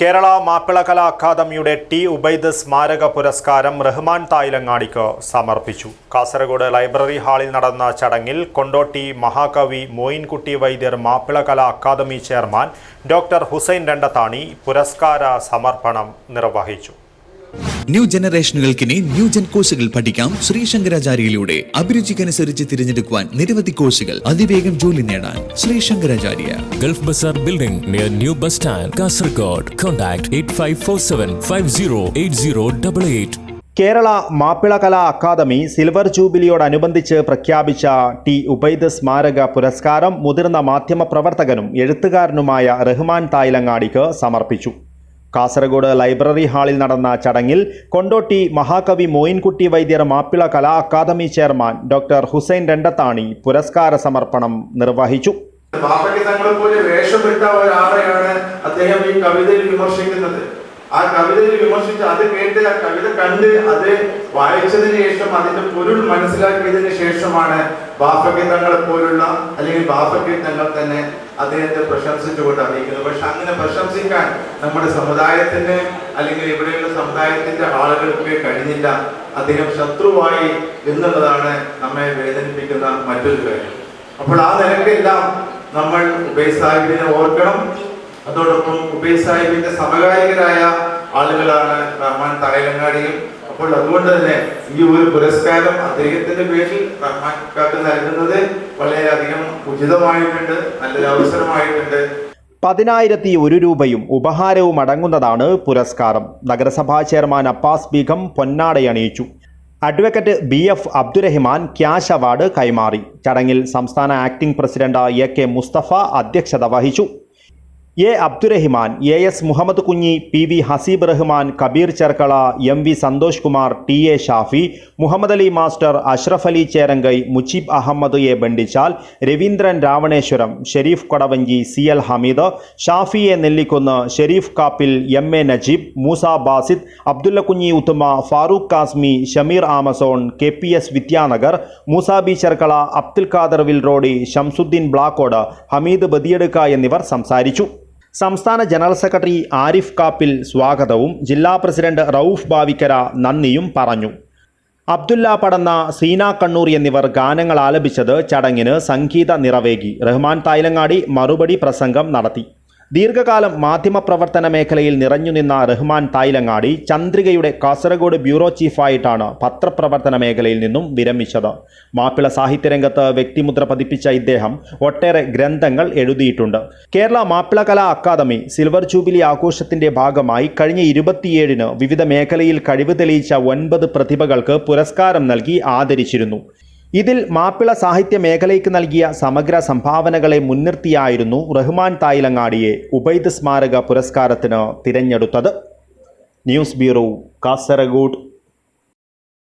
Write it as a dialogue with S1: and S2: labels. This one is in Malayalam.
S1: കേരള മാപ്പിളകലാ അക്കാദമിയുടെ ടി ഉബൈദ് സ്മാരക പുരസ്കാരം റഹ്മാൻ തായിലങ്ങാടിക്ക് സമർപ്പിച്ചു. കാസർഗോഡ് ലൈബ്രറി ഹാളിൽ നടന്ന ചടങ്ങിൽ Kondotty Mahakavi Moyinkutty Vaidyar Mappilakala academy chairman doctor Hussain Randathani പുരസ്കാര സമർപ്പണം നിർവഹിച്ചു.
S2: ന്യൂ ജനറേഷനുകൾക്കിനി ന്യൂ ജൻ കോഴ്സുകൾ പഠിക്കാം ശ്രീശങ്കരാചാര്യയിലൂടെ അഭിരുചിക്കനുസരിച്ച് തിരഞ്ഞെടുക്കുവാൻ നിരവധി കോഴ്സുകൾ അതിവേഗം ജോലി നേടാൻ Sreesankaracharya
S3: Gulf Bazaar Building near New Bus Stand, Kasargod. Contact 8547 508088.
S1: Kerala Mappilakala academy silver ജൂബിലിയോടനുബന്ധിച്ച് പ്രഖ്യാപിച്ച ടി ഉബൈദ് സ്മാരക പുരസ്കാരം മുതിർന്ന മാധ്യമപ്രവർത്തകനും എഴുത്തുകാരനുമായ റഹ്മാൻ തായിലങ്ങാടിക്ക് സമർപ്പിച്ചു കാസർഗോഡ് ലൈബ്രറി ഹാളിൽ നടന്ന ചടങ്ങിൽ Kondotty Mahakavi Moyinkutty Vaidyar Mappila Kala academy chairman doctor Hussain Randathani പുരസ്കാര സമർപ്പണം നിർവഹിച്ചു.
S4: പോലെ വേഷമിട്ട ഒരാളെയാണ് അദ്ദേഹം ഈ കവിതയിൽ വിമർശിക്കുന്നത്. ആ കവിതയിൽ വിമർശിച്ച് അത് കേട്ട് ആ കവിത കണ്ട് അത് വായിച്ചതിന് ശേഷം അതിന്റെ പൊരുൾ മനസ്സിലാക്കിയതിന് ശേഷമാണ് ബാപ്പയ്ക്ക് തങ്ങളെ പോലുള്ള അല്ലെങ്കിൽ ബാപ്പയ്ക്ക് തങ്ങൾ തന്നെ അദ്ദേഹത്തെ പ്രശംസിച്ചുകൊണ്ട് അറിയിക്കുന്നത് പക്ഷെ അങ്ങനെ പ്രശംസിക്കാൻ നമ്മുടെ സമുദായത്തിന് അല്ലെങ്കിൽ ഇവിടെയുള്ള സമുദായത്തിന്റെ ആളുകൾക്ക് കഴിഞ്ഞില്ല. അദ്ദേഹം ശത്രുവായി എന്നുള്ളതാണ് നമ്മെ വേദനിപ്പിക്കുന്ന മറ്റൊരു കാര്യം. അപ്പോൾ ആ നിലക്കെല്ലാം നമ്മൾ ഉബൈ സാഹിബിനെ ഓർക്കണം. അതോടൊപ്പം ഉബൈ സാഹിബിന്റെ സമകാലികരായ ആളുകളാണ് റഹ്മാൻ തായലങ്ങാടിയും അപ്പോൾ അതുകൊണ്ട് തന്നെ ഈ ഒരു പുരസ്കാരം അദ്ദേഹത്തിന്റെ പേരിൽ റഹ്മാൻ നൽകുന്നത് വളരെയധികം ഉചിതമായിട്ടുണ്ട് നല്ലൊരു അവസരമായിട്ടുണ്ട്.
S1: പതിനായിരത്തി ഒരു രൂപയും ഉപഹാരവും അടങ്ങുന്നതാണ് പുരസ്കാരം. നഗരസഭാ chairman Abbas Begum പൊന്നാടയണിയിച്ചു advocate B F Abdurahiman cash award കൈമാറി. ചടങ്ങിൽ സംസ്ഥാന acting president A K Musthafa അധ്യക്ഷത വഹിച്ചു. A Abdurahiman A S Muhammad Kunhi P V Haseeb Rahman Kabeer Cherkala M V Santhosh Kumar T A Shafi Muhammad Ali master Ashraf Ali Cherangai Mujeeb Ahmed A Bandichal Raveendran Ravaneshwaram Shereef Kodavanchi C L Hameed Shafi A Nellikunnu Shereef Kappil M A Najeeb Moosa Basid Abdulla Kunhi Uthuma Farooq Kasmi Shameer Amazon K P S Vidyanagar Moosa B Cherkala Abdul Khader Vilrodi Shamsuddeen Blakode Hameed Badiadka എന്നിവർ സംസാരിച്ചു. സംസ്ഥാന ജനറൽ സെക്രട്ടറി ആരിഫ് കാപ്പിൽ സ്വാഗതവും ജില്ലാ പ്രസിഡന്റ് റൌഫ് ബാവിക്കര നന്ദിയും പറഞ്ഞു. അബ്ദുല്ല പടന്ന സീന കണ്ണൂർ എന്നിവർ ഗാനങ്ങൾ ആലപിച്ചത് ചടങ്ങിന് സംഗീത നിറവേകി. റഹ്മാൻ തായ്ലങ്ങാടി മറുപടി പ്രസംഗം നടത്തി. ദീർഘകാലം മാധ്യമപ്രവർത്തന മേഖലയിൽ നിറഞ്ഞുനിന്ന റഹ്മാൻ തായ്ലങ്ങാടി ചന്ദ്രികയുടെ കാസർഗോഡ് ബ്യൂറോ ചീഫായിട്ടാണ് പത്രപ്രവർത്തന മേഖലയിൽ നിന്നും വിരമിച്ചത്. മാപ്പിള സാഹിത്യരംഗത്ത് വ്യക്തിമുദ്ര പതിപ്പിച്ച ഇദ്ദേഹം ഒട്ടേറെ ഗ്രന്ഥങ്ങൾ എഴുതിയിട്ടുണ്ട്. Kerala Mappila Kala academy silver jubilee ആഘോഷത്തിന്റെ ഭാഗമായി കഴിഞ്ഞ ഇരുപത്തിയേഴിന് വിവിധ മേഖലയിൽ കഴിവ് തെളിയിച്ച ഒൻപത് പ്രതിഭകൾക്ക് പുരസ്കാരം നൽകി ആദരിച്ചിരുന്നു. ഇതിൽ മാപ്പിള സാഹിത്യ മേഖലയ്ക്ക് നൽകിയ സമഗ്ര സംഭാവനകളെ മുൻനിർത്തിയായിരുന്നു റഹ്മാൻ തായിലങ്ങാടിയെ ഉബൈദ് സ്മാരക പുരസ്കാരത്തിന് തിരഞ്ഞെടുത്തത്. News bureau Kasaragod.